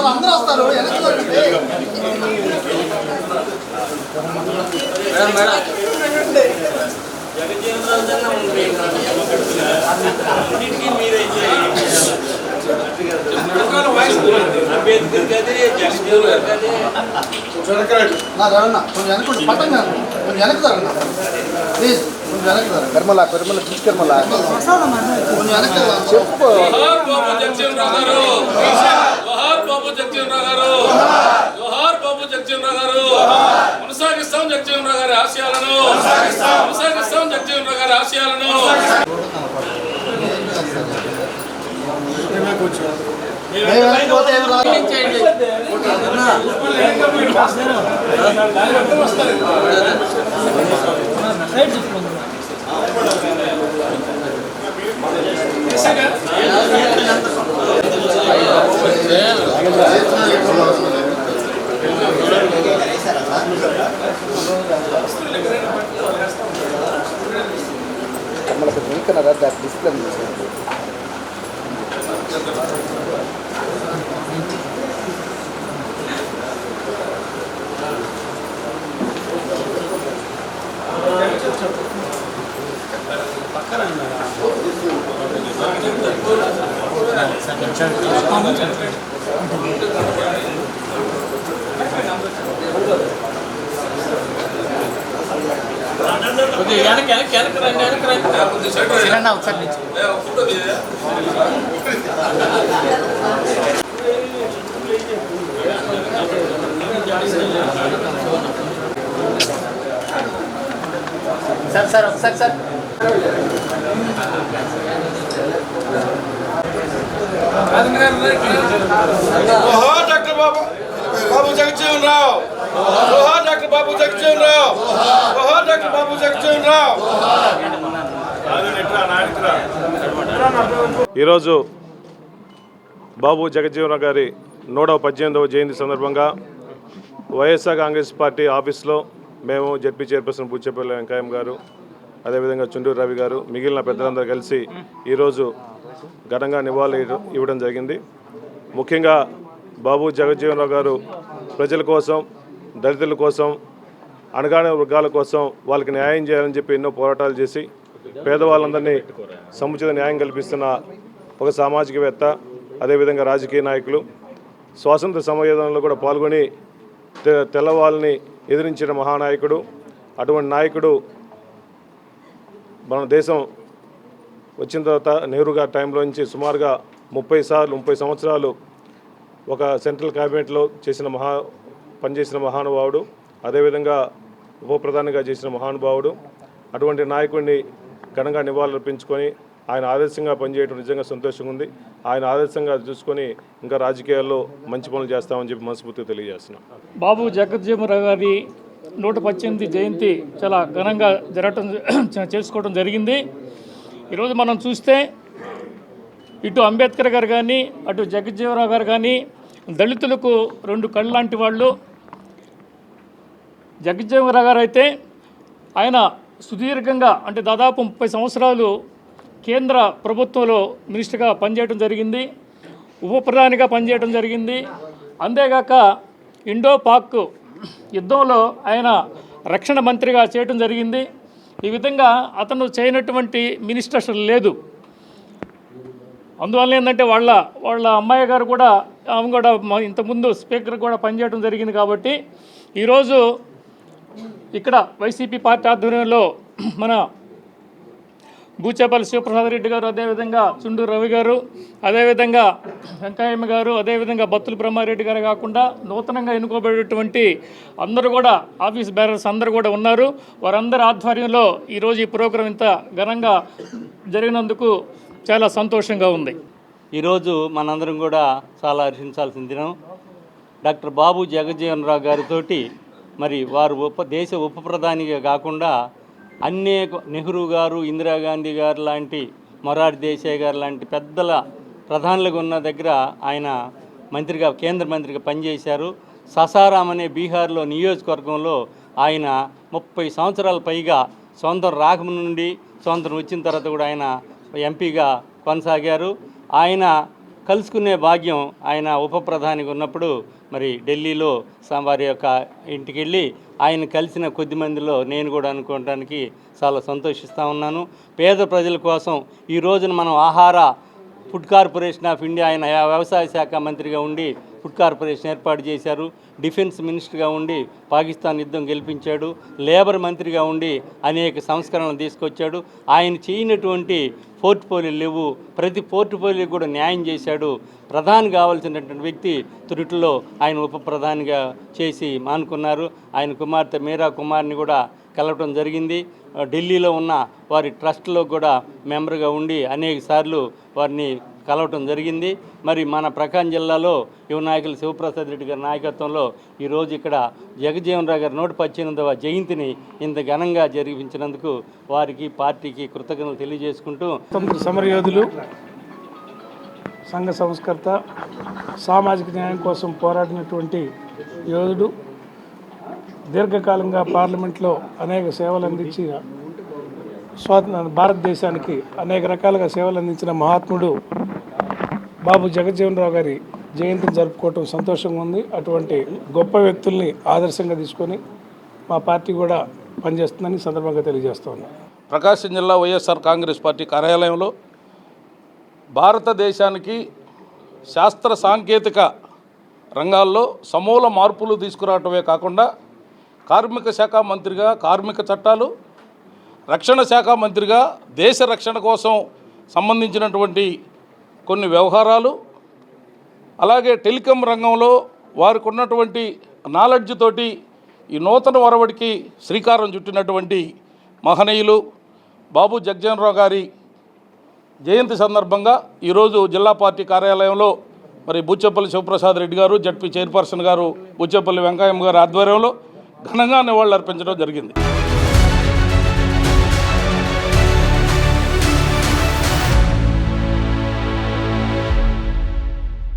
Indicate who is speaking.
Speaker 1: మిత్రులారా, అందరూ వస్తారు.
Speaker 2: అంబేద్కర్ జగజ్జీవన్
Speaker 1: కొంచెం పట్టం కాదు. కొంచెం ప్లీజ్
Speaker 3: తీసుకర్మల. చెప్పు.
Speaker 2: బాబు జగజీవన్ గారు. జోహార్ బాబు జగజీవన్ గారు. కొనసాగిస్తాం జగజీవన్ గారి ఆశయాలను. కొనసాగిస్తాం జగజీవన్ గారి ఆశయాలను.
Speaker 1: మేము వెనక్కి పోతే ఏం రాదు
Speaker 3: కర్మల డ్రింక్ డిస్ప్లే సార్ సార్ ఒకసారి సార్.
Speaker 4: బాబు. బాబు జగజ్జీవన్ రావు. డాక్టర్ బాబు జగజ్జీవన్ రావు. బాబు రావు
Speaker 5: ఈరోజు బాబు జగజ్జీవనరావు గారి నూట పద్దెనిమిదవ జయంతి సందర్భంగా వైఎస్ఆర్ కాంగ్రెస్ పార్టీ ఆఫీస్లో మేము జడ్పీ చైర్పర్సన్ బుచ్చేపల్లి వెంకయ్యం గారు అదేవిధంగా చుండూరు రవి గారు మిగిలిన పెద్దలందరూ కలిసి ఈరోజు ఘనంగా నివాళులు ఇవ్వడం జరిగింది. ముఖ్యంగా బాబు జగజ్జీవనరావు గారు ప్రజల కోసం దళితుల కోసం అణగానే వర్గాల కోసం వాళ్ళకి న్యాయం చేయాలని చెప్పి ఎన్నో పోరాటాలు చేసి పేదవాళ్ళందరినీ సముచిత న్యాయం కల్పిస్తున్న ఒక సామాజికవేత్త అదేవిధంగా రాజకీయ నాయకులు స్వాతంత్ర సమయోధనలో కూడా పాల్గొని తె- తెల్లవాళ్ళని ఎదిరించిన మహానాయకుడు అటువంటి నాయకుడు మన దేశం వచ్చిన తర్వాత నెహ్రూ గారి టైంలో నుంచి సుమారుగా ముప్పై సార్లు ముప్పై సంవత్సరాలు ఒక సెంట్రల్ క్యాబినెట్లో చేసిన మహా పనిచేసిన మహానుభావుడు. అదేవిధంగా ఉప ప్రధానిగా చేసిన మహానుభావుడు అటువంటి నాయకుడిని ఘనంగా నివాళులర్పించుకొని ఆయన ఆదర్శంగా పనిచేయడం నిజంగా సంతోషంగా ఉంది. ఆయన ఆదర్శంగా చూసుకొని ఇంకా రాజకీయాల్లో మంచి పనులు చేస్తామని చెప్పి మనస్ఫూర్తిగా తెలియజేస్తున్నాం.
Speaker 6: బాబు జగజ్జీవనరావు గారి నూట పద్దెనిమిది జయంతి చాలా ఘనంగా జరగటం చేసుకోవడం జరిగింది. ఈరోజు మనం చూస్తే ఇటు అంబేద్కర్ గారు కానీ అటు జగజ్జీవరావు గారు కానీ దళితులకు రెండు కళ్ళు లాంటి వాళ్ళు జగజ్జీవనరావు గారు అయితే ఆయన సుదీర్ఘంగా అంటే దాదాపు ముప్పై సంవత్సరాలు కేంద్ర ప్రభుత్వంలో మినిస్టర్గా పనిచేయడం జరిగింది ఉప ప్రధానిగా పనిచేయడం జరిగింది. అంతేగాక ఇండో పాక్ యుద్ధంలో ఆయన రక్షణ మంత్రిగా చేయటం జరిగింది. ఈ విధంగా అతను చేయనటువంటి మినిస్టర్స్ లేదు. అందువల్ల ఏంటంటే వాళ్ళ వాళ్ళ అమ్మాయి గారు కూడా ఆమె కూడా ఇంతకుముందు స్పీకర్ కూడా పనిచేయడం జరిగింది కాబట్టి ఈరోజు ఇక్కడ వైసీపీ పార్టీ ఆధ్వర్యంలో మన బూచేపల్లి శివప్రసాద్ రెడ్డి గారు అదేవిధంగా చుండూరు రవి గారు అదేవిధంగా వెంకయ్యమ్మ గారు అదేవిధంగా బత్తుల బ్రహ్మారెడ్డి గారు కాకుండా నూతనంగా ఎన్నుకోబడేటువంటి అందరూ కూడా ఆఫీస్ బ్యారర్స్ అందరూ కూడా ఉన్నారు. వారందరి ఆధ్వర్యంలో ఈరోజు ఈ ప్రోగ్రాం ఇంత ఘనంగా జరిగినందుకు చాలా సంతోషంగా ఉంది.
Speaker 7: ఈరోజు మనందరం కూడా చాలా హర్షించాల్సిన దినం. డాక్టర్ బాబు జగజ్జీవన్ రావు గారితోటి మరి వారు ఉప దేశ ఉప ప్రధానిగా కాకుండా అనేక నెహ్రూ గారు ఇందిరాగాంధీ గారు లాంటి మొరారి దేశాయ్ గారు లాంటి పెద్దల ప్రధానులుగా ఉన్న దగ్గర ఆయన మంత్రిగా కేంద్ర మంత్రిగా పనిచేశారు. ససారాం అనే బీహార్లో నియోజకవర్గంలో ఆయన ముప్పై సంవత్సరాల పైగా స్వంతం రాకముందు నుండి స్వంతం వచ్చిన తర్వాత కూడా ఆయన ఎంపీగా కొనసాగారు. ఆయన కలుసుకునే భాగ్యం ఆయన ఉప ప్రధానికి ఉన్నప్పుడు మరి ఢిల్లీలో వారి యొక్క ఇంటికి వెళ్ళి ఆయన కలిసిన కొద్ది మందిలో నేను కూడా అనుకోవడానికి చాలా సంతోషిస్తూ ఉన్నాను. పేద ప్రజల కోసం ఈ రోజున మనం ఆహార ఫుడ్ కార్పొరేషన్ ఆఫ్ ఇండియా ఆయన వ్యవసాయ శాఖ మంత్రిగా ఉండి ఫుడ్ కార్పొరేషన్ ఏర్పాటు చేశారు. డిఫెన్స్ మినిస్టర్గా ఉండి పాకిస్తాన్ యుద్ధం గెలిపించాడు. లేబర్ మంత్రిగా ఉండి అనేక సంస్కరణలు తీసుకొచ్చాడు. ఆయన చేయనటువంటి పోర్ట్ఫోలియో లేవు. ప్రతి పోర్ట్ఫోలియో కూడా న్యాయం చేశాడు. ప్రధాని కావాల్సినటువంటి వ్యక్తి తురుటిలో ఆయన ఉప ప్రధానిగా చేసి మానుకున్నారు. ఆయన కుమార్తె మీరా కుమార్ని కూడా కలవటం జరిగింది. ఢిల్లీలో ఉన్న వారి ట్రస్ట్లో కూడా మెంబర్గా ఉండి అనేక సార్లు వారిని కలవటం జరిగింది. మరి మన ప్రకాశం జిల్లాలో యువ నాయకులు శివప్రసాద్ రెడ్డి గారి నాయకత్వంలో ఈరోజు ఇక్కడ జగజీవన్ రావు గారి నూట పద్దెనిమిదవ జయంతిని ఇంత ఘనంగా జరిపించినందుకు వారికి పార్టీకి కృతజ్ఞతలు తెలియజేసుకుంటూ
Speaker 8: స్వతంత్ర సమరయోధులు సంఘ సంస్కర్త సామాజిక న్యాయం కోసం పోరాడినటువంటి యోధుడు దీర్ఘకాలంగా పార్లమెంట్లో అనేక సేవలు అందించిన స్వాతంత్ర భారతదేశానికి అనేక రకాలుగా సేవలు అందించిన మహాత్ముడు బాబు జగజ్జీవన్ రావు గారి జయంతిని జరుపుకోవటం సంతోషంగా ఉంది. అటువంటి గొప్ప వ్యక్తుల్ని ఆదర్శంగా తీసుకొని మా పార్టీ కూడా పనిచేస్తుందని సందర్భంగా తెలియజేస్తోంది
Speaker 2: ప్రకాశం జిల్లా వైఎస్ఆర్ కాంగ్రెస్ పార్టీ కార్యాలయంలో భారతదేశానికి శాస్త్ర సాంకేతిక రంగాల్లో సమూల మార్పులు తీసుకురావటమే కాకుండా కార్మిక శాఖ మంత్రిగా కార్మిక చట్టాలు రక్షణ శాఖ మంత్రిగా దేశ రక్షణ కోసం సంబంధించినటువంటి కొన్ని వ్యవహారాలు అలాగే టెలికాం రంగంలో వారికి ఉన్నటువంటి నాలెడ్జ్ తోటి ఈ నూతన వరవడికి శ్రీకారం చుట్టినటువంటి మహనీయులు బాబు జగ్జనరావు గారి జయంతి సందర్భంగా ఈరోజు జిల్లా పార్టీ కార్యాలయంలో మరి బుచ్చేపల్లి శివప్రసాద్ రెడ్డి గారు జడ్పీ చైర్పర్సన్ గారు బుచ్చేపల్లి వెంకయ్య గారి ఆధ్వర్యంలో ఘనంగా నివాళులర్పించడం జరిగింది.